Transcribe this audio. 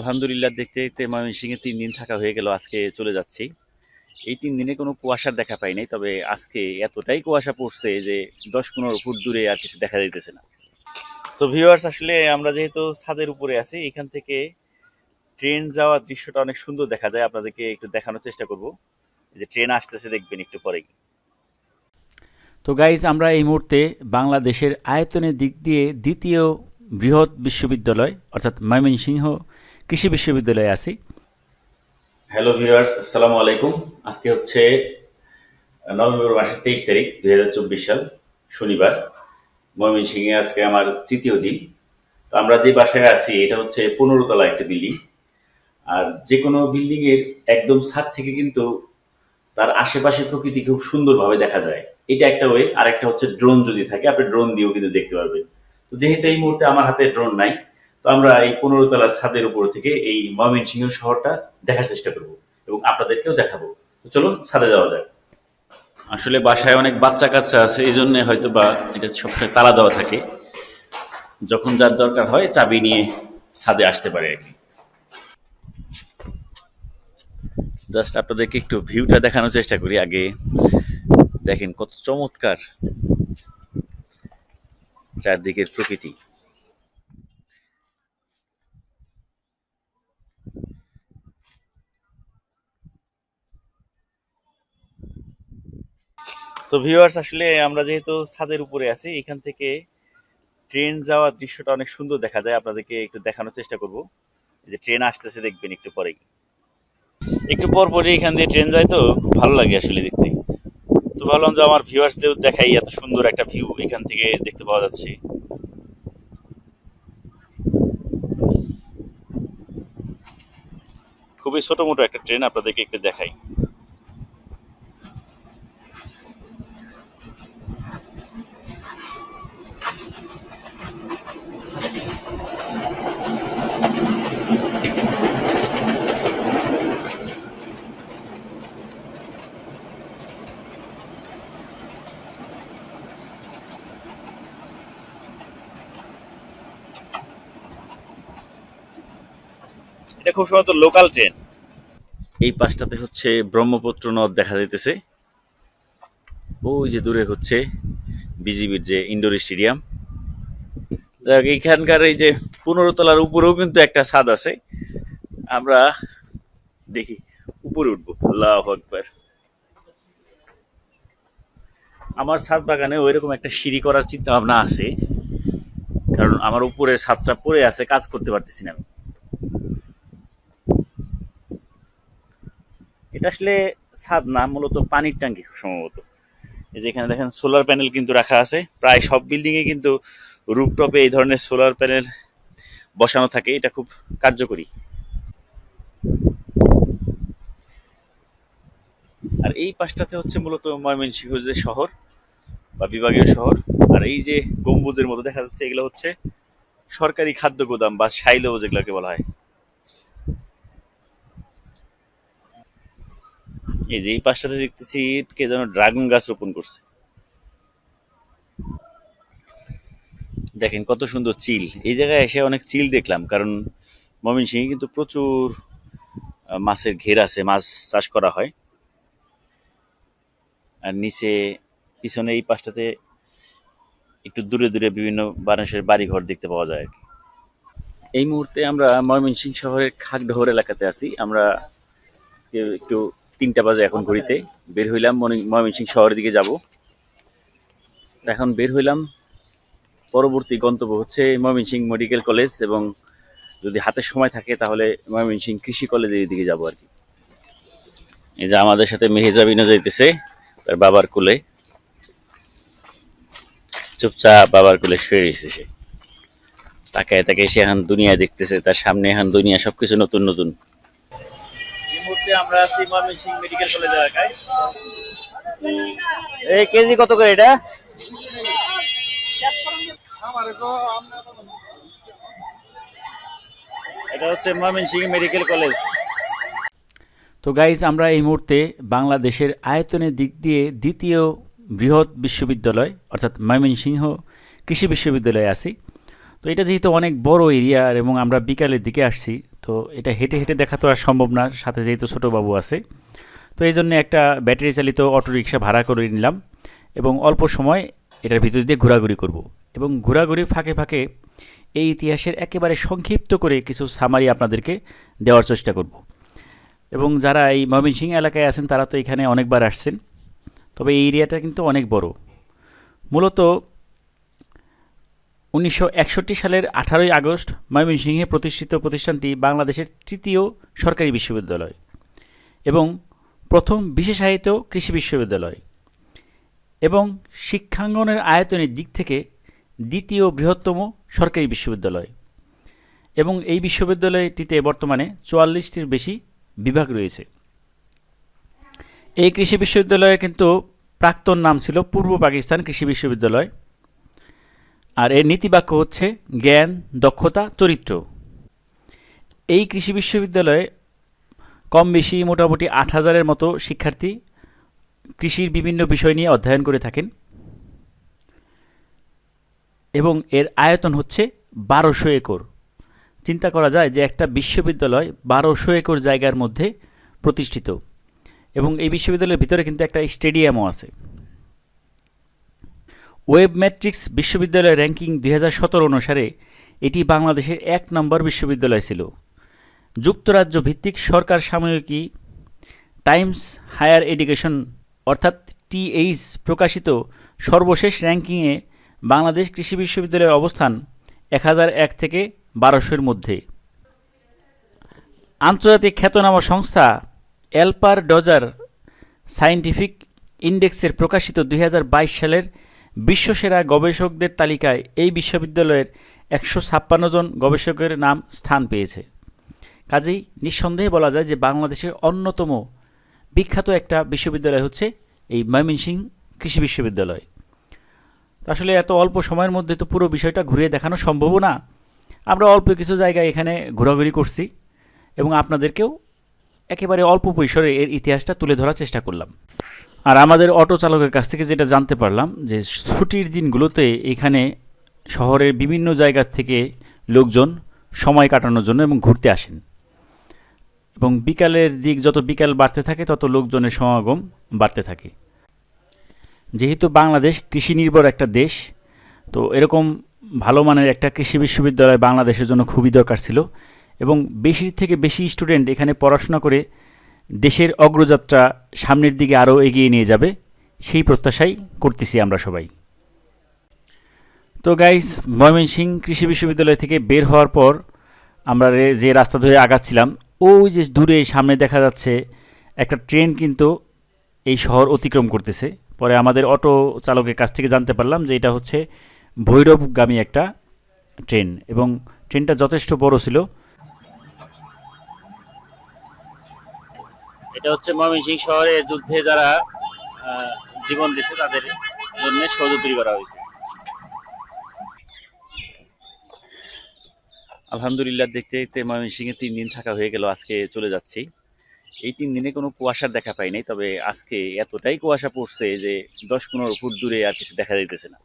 আলহামদুলিল্লাহ, দেখতে দেখতে ময়মনসিংহে তিন দিন থাকা হয়ে গেল, আজকে চলে যাচ্ছি। এই তিন দিনে কোনো কুয়াশার দেখা পাই নাই, তবে আজকে এতটাই কুয়াশা পড়ছে যে দশ পনেরো ফুট দূরে আর কিছু দেখা যাইতেছে না। তো ভিউয়ার্স আসলে আমরা যেহেতু ছাদের উপরে আছি, এখান থেকে ট্রেন যাওয়ার দৃশ্যটা অনেক সুন্দর দেখা যায়। আপনাদেরকে একটু দেখানোর চেষ্টা করব। যে ট্রেন আসতেছে, দেখবেন একটু পরেই। তো গাইজ আমরা এই মুহূর্তে বাংলাদেশের আয়তনের দিক দিয়ে দ্বিতীয় বৃহৎ বিশ্ববিদ্যালয়, অর্থাৎ ময়মনসিংহ কৃষি বিশ্ববিদ্যালয়ে আছি। হ্যালো ভিউয়ার্স আসসালামু আলাইকুম আজকে হচ্ছে নভেম্বর মাসের তেইশ তারিখ, দুই হাজার চব্বিশ সাল, শনিবার। ময়মনসিংহে আজকে আমার তৃতীয় দিন। তো আমরা যে বাসায় আছি, এটা হচ্ছে পনেরো তলা একটা বিল্ডিং। আর যে কোনো বিল্ডিং এর একদম ছাদ থেকে কিন্তু তার আশেপাশে প্রকৃতি খুব সুন্দরভাবে দেখা যায়। এটা একটা ওয়ে আর একটা হচ্ছে ড্রোন যদি থাকে, আপনি ড্রোন দিয়েও কিন্তু দেখতে পারবেন। তো যেহেতু এই মুহূর্তে আমার হাতে ড্রোন নাই তো আমরা এই পনেরো তলার ছাদের উপর থেকে এই ময়মনসিংহ শহরটা দেখার চেষ্টা করব এবং আপনাদেরকেও দেখাবো। তো চলুন ছাদে যাওয়া যাক। আসলে বাসায় অনেক বাচ্চা কাচ্চা আছে এই জন্য হয়তো বা এটা সবসময় তালা দেওয়া থাকে। যখন যার দরকার হয় চাবি নিয়ে ছাদে আসতে পারে আর কি। জাস্ট আপনাদেরকে একটু ভিউটা দেখানোর চেষ্টা করি আগে। দেখেন কত চমৎকার চারদিকের প্রকৃতি। তো ভিউয়ার্স আসলে আমরা যেহেতু ছাদের উপরে আছি, এখান থেকে ট্রেন যাওয়ার দৃশ্যটা অনেক সুন্দর দেখা যায়। আপনাদেরকে একটু দেখানোর চেষ্টা করব। যে ট্রেন আসতেছে, দেখবেন একটু পরেই। একটু পর পরই এখান দিয়ে ট্রেন যায় তো, খুব ভালো লাগে আসলে দেখতে। তো ভাবলাম যে আমার ভিউয়ার্সদের দেখাই, এত সুন্দর একটা ভিউ এখান থেকে দেখতে পাওয়া যাচ্ছে। খুবই ছোট মোটো একটা ট্রেন আপনাদেরকে একটু দেখাই। এটা খুব সম্ভবত লোকাল ট্রেন। এই পাশটাতে হচ্ছে ব্রহ্মপুত্র নদ দেখা যাইতেছে। ওই যে দূরে হচ্ছে বিজিবির যে ইন্ডোর স্টেডিয়াম। এইখানকার এই যে পনেরো তলার উপরেও কিন্তু একটা ছাদ আছে। আমরা দেখি, উপরে উঠবো। আল্লাহ আকবার। আমার ছাদ বাগানে ওইরকম একটা সিঁড়ি করার চিন্তা ভাবনা আছে। কারণ আমার উপরের ছাদটা পড়ে আছে, কাজ করতে পারতেছি না আমি। এটা আসলে ছাদ না, মূলত পানির ট্যাঙ্কি সম্ভবত। এই যে এখানে দেখেন সোলার প্যানেল কিন্তু রাখা আছে। প্রায় সব বিল্ডিং এ কিন্তু রুপটপে এই ধরনের সোলার প্যানেল বসানো থাকে। এটা খুব কার্যকরী। আর এই পাশটাতে হচ্ছে মূলত ময়মনসিংহ যে শহর বা বিভাগীয় শহর। আর এই যে গম্বুজের মতো দেখা যাচ্ছে, এগুলো হচ্ছে সরকারি খাদ্য গোদাম বা সাইলো যেগুলোকে বলা হয়। এই যে, এই পাশটাতে দেখতেছি কে যেন ড্রাগন গাছ রোপণ করছে। দেখেন কত সুন্দর চিল। এই জায়গায় এসে অনেক চিল দেখলাম, কারণ ময়মনসিংহে কিন্তু প্রচুর মাছের ঘের আছে, মাছ চাষ করা হয়। আর নিচে, পিছনে এই পাশটাতে একটু দূরে দূরে বিভিন্ন মানুষের বাড়িঘর দেখতে পাওয়া যায় আর কি। এই মুহূর্তে আমরা ময়মনসিংহ শহরের খাগডহর এলাকাতে আছি। আমরা একটু তিনটা বাজে এখন ঘড়িতে। বের হইলাম, মনি- ময়মনসিংহ শহরের দিকে যাব। এখন বের হইলাম, পরবর্তী গন্তব্য হচ্ছে ময়মনসিং মেডিকেল কলেজ এবং যদি হাতে সময় থাকে তাহলে ময়মনসিংহ কৃষি কলেজের দিকে যাব আর কি। এই যে আমাদের সাথে মেহেজাবিনও যাইতেছে, তার বাবার কোলে। চুপচাপ বাবার কোলে শুয়ে রয়েছে সে। তাকায় তাকে সে এখন দুনিয়া দেখতেছে, তার সামনে এখন দুনিয়া সবকিছু নতুন নতুন। আমরা মেডিকেল কলেজ এলাকায় এই কেজি কত করে এটা? এটা হচ্ছে মেডিকেল কলেজ তো গাইজ আমরা এই মুহূর্তে বাংলাদেশের আয়তনের দিক দিয়ে দ্বিতীয় বৃহৎ বিশ্ববিদ্যালয়, অর্থাৎ ময়মনসিংহ কৃষি বিশ্ববিদ্যালয়ে আছি। তো এটা যেহেতু অনেক বড় এরিয়া এবং আমরা বিকালের দিকে আসছি তো এটা হেঁটে হেঁটে দেখা তো আর সম্ভব না, সাথে যেহেতু ছোটো বাবু আছে। তো এই জন্য একটা ব্যাটারি চালিত অটোরিকশা ভাড়া করে নিলাম এবং অল্প সময় এটার ভিতর দিয়ে ঘোরাঘুরি করব। এবং ঘোরাঘুরি ফাঁকে ফাঁকে এই ইতিহাসের একেবারে সংক্ষিপ্ত করে কিছু সামারি আপনাদেরকে দেওয়ার চেষ্টা করব। এবং যারা এই ময়মনসিংহ এলাকায় আছেন, তারা তো এখানে অনেকবার আসছেন। তবে এই এরিয়াটা কিন্তু অনেক বড়। মূলত উনিশশো একষট্টি সালের আঠারোই আগস্ট ময়মনসিংহে প্রতিষ্ঠিত প্রতিষ্ঠানটি বাংলাদেশের তৃতীয় সরকারি বিশ্ববিদ্যালয় এবং প্রথম বিশেষায়িত কৃষি বিশ্ববিদ্যালয় এবং শিক্ষাঙ্গনের আয়তনের দিক থেকে দ্বিতীয় বৃহত্তম সরকারি বিশ্ববিদ্যালয় এবং এই বিশ্ববিদ্যালয়টিতে বর্তমানে চুয়াল্লিশটির বেশি বিভাগ রয়েছে। এই কৃষি বিশ্ববিদ্যালয়ের কিন্তু প্রাক্তন নাম ছিল পূর্ব পাকিস্তান কৃষি বিশ্ববিদ্যালয়। আর এর নীতিবাক্য হচ্ছে জ্ঞান, দক্ষতা, চরিত্র। এই কৃষি বিশ্ববিদ্যালয়ে কম বেশি মোটামুটি আট হাজারের মতো শিক্ষার্থী কৃষির বিভিন্ন বিষয় নিয়ে অধ্যয়ন করে থাকেন। এবং এর আয়তন হচ্ছে বারোশো একর। চিন্তা করা যায় যে একটা বিশ্ববিদ্যালয় বারোশো একর জায়গার মধ্যে প্রতিষ্ঠিত। এবং এই বিশ্ববিদ্যালয়ের ভিতরে কিন্তু একটা স্টেডিয়ামও আছে। ওয়েব ম্যাট্রিক্স বিশ্ববিদ্যালয় র্যাঙ্কিং দুই হাজার সতেরো অনুসারে এটি বাংলাদেশের এক নম্বর বিশ্ববিদ্যালয় ছিল। যুক্তরাজ্য ভিত্তিক সরকার সাময়িকী টাইমস হায়ার এডুকেশন অর্থাৎ টিএইচ প্রকাশিত সর্বশেষ র্যাঙ্কিংয়ে বাংলাদেশ কৃষি বিশ্ববিদ্যালয়ের অবস্থান এক এক থেকে বারোশোর মধ্যে। আন্তর্জাতিক খ্যাতনামা সংস্থা এলপার ডজার সায়েন্টিফিক ইন্ডেক্সের প্রকাশিত দুই হাজার বাইশ সালের বিশ্বসেরা গবেষকদের তালিকায় এই বিশ্ববিদ্যালয়ের একশো ছাপ্পান্ন জন গবেষকের নাম স্থান পেয়েছে। কাজেই নিঃসন্দেহে বলা যায় যে বাংলাদেশের অন্যতম বিখ্যাত একটা বিশ্ববিদ্যালয় হচ্ছে এই ময়মনসিংহ কৃষি বিশ্ববিদ্যালয়। আসলে এত অল্প সময়ের মধ্যে তো পুরো বিষয়টা ঘুরিয়ে দেখানো সম্ভবও না। আমরা অল্প কিছু জায়গায় এখানে ঘোরাঘুরি করছি এবং আপনাদেরকেও একেবারে অল্প পরিসরে এর ইতিহাসটা তুলে ধরার চেষ্টা করলাম। আর আমাদের অটো চালকের কাছ থেকে যেটা জানতে পারলাম যে ছুটির দিনগুলোতে এখানে শহরের বিভিন্ন জায়গার থেকে লোকজন সময় কাটানোর জন্য এবং ঘুরতে আসেন। এবং বিকালের দিক যত বিকাল বাড়তে থাকে, তত লোকজনের সমাগম বাড়তে থাকে। যেহেতু বাংলাদেশ কৃষি নির্ভর একটা দেশ, তো এরকম ভালো মানের একটা কৃষি বিশ্ববিদ্যালয় বাংলাদেশের জন্য খুবই দরকার ছিল। এবং বেশির থেকে বেশি স্টুডেন্ট এখানে পড়াশোনা করে দেশের অগ্রযাত্রা সামনের দিকে আরও এগিয়ে নিয়ে যাবে, সেই প্রত্যাশাই করতেছি আমরা সবাই। তো গাইজ ময়মনসিংহ কৃষি বিশ্ববিদ্যালয় থেকে বের হওয়ার পর আমরা যে রাস্তা ধরে আগাচ্ছিলাম, ওই যে দূরে সামনে দেখা যাচ্ছে একটা ট্রেন কিন্তু এই শহর অতিক্রম করতেছে। পরে আমাদের অটো চালকের কাছ থেকে জানতে পারলাম যে এটা হচ্ছে ভৈরবগামী একটা ট্রেন এবং ট্রেনটা যথেষ্ট বড় ছিল। এটা হচ্ছে ময়মনসিংহ শহরে যুদ্ধে যারা জীবন দিছে, তাদের জন্য সৌধ তৈরি করা হয়েছে। আলহামদুলিল্লাহ, দেখতে দেখতে ময়মনসিংহে তিন দিন থাকা হয়ে গেল, আজকে চলে যাচ্ছি। এই তিন দিনে কোনো কুয়াশার দেখা পাই নাই, তবে আজকে এতটাই কুয়াশা পড়ছে যে দশ পনেরো ফুট দূরে আর কিছু দেখা যাইতেছে না।